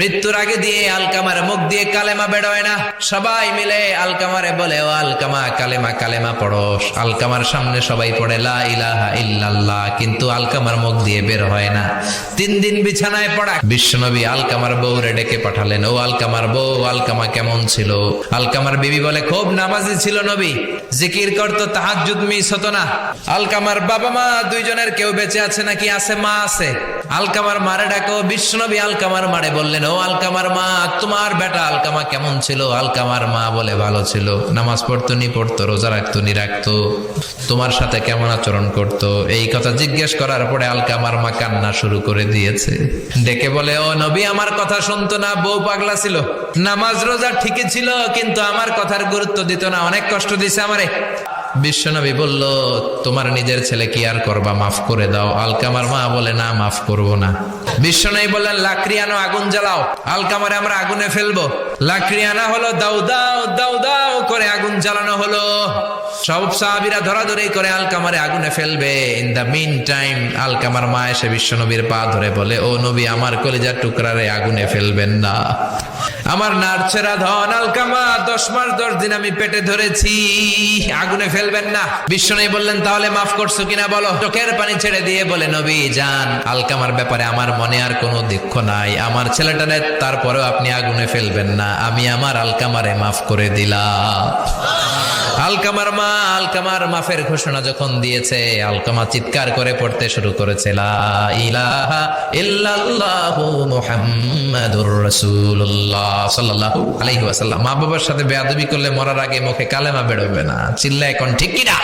মৃত্যুর আগে দিয়ে আলকামার মুখ দিয়ে কালেমা বেরোয় না। সবাই মিলে আলকামারে বলে, ও আলকামা, কালেমা কালেমা পড়ো। আলকামার সামনে সবাই পড়ে, লা ইল্লাল্লাহ। কিন্তু আলকামার মুখ দিয়ে বের হয় না। তিন দিন বিছানায় পড়া। বিশ্বনবী আলকামার বউরে ডেকে পাঠালেন, ও আলকামার বউ, আলকামা কেমন ছিল? আলকামার বিবি বলে, খুব নামাজি ছিল নবী। জিকির করতো, তাহাজ্জুদ মিস হতো না। আলকামার বাবা মা দুইজনের কেউ বেঁচে আছে নাকি? আছে, মা আছে। আলকামার মারে ডাকো, বিশ্বনবী আলকামার মারে বললেন ও আলকামার মা, তোমার বেটা আলকামা কেমন ছিল? আলকামার মা বলে ভালো ছিল। নামাজ পড়তো, নি পড়তো, রোজা রাখতো, নি রাখতো। তোমার সাথে কেমন আচরণ করতো? এই কথা জিজ্ঞেস করার পরে আলকামার মা কান্না শুরু করে দিয়েছে। ডেকে বলে, ও নবী, আমার কথা শুনতো না, বউ পাগলা ছিল। নামাজ, রোজা ঠিকই ছিল, কিন্তু আমার কথার গুরুত্ব দিত না। অনেক কষ্ট দিছে আমারে। বিশ্বনবী বলল, তোমার নিজের ছেলে কি আর করবা? মাফ করে দাও। আলকামার মা বলে, না, মাফ করব না। বিশ্বনবী বললেন লাকড়ি আনো আগুন জ্বালাও। আলকামারে আমরা আগুনে ফেলব। লাকড়ি আনা হলো দাউ দাও দাউ দাউ করে আগুন জ্বালানো হলো। সব সাহাবিরা ধরাধরি করে আলকামারে আগুনে ফেলবে। ইন দা মিন টাইম আলকামার মা এসে বিশ্বনবীর পা ধরে বলে, ও নবী, আমার কলিজার টুকরারে আগুনে ফেলবেন না। আমার নারছেরা ধন আলকামা, দশ মাস দশ দিন আমি পেটে ধরেছি। আগুনে ফেলবেন না। বিশ্বনবী বললেন, তাহলে মাফ করছ কিনা বলো? চোখের পানি ছেড়ে দিয়ে বলে, নবী, যান। আলকামার ব্যাপারে আমার মনে আর কোনো দুঃখ নাই। আমার ছেলেটারে তারপরেও আপনি আগুনে ফেলবেন না। আমি আমার আলকামারে মাফ করে দিলাম। আলকামার মা, আলকামার মাফের ঘোষণা যখন দিয়েছে, আলকামা চিৎকার করে পড়তে শুরু করেছে মা বাবার সাথে বেয়াদবি করলে মরার আগে মুখে কালেমা বেরোবে না। চিল্লা এখন ঠিক কিনা?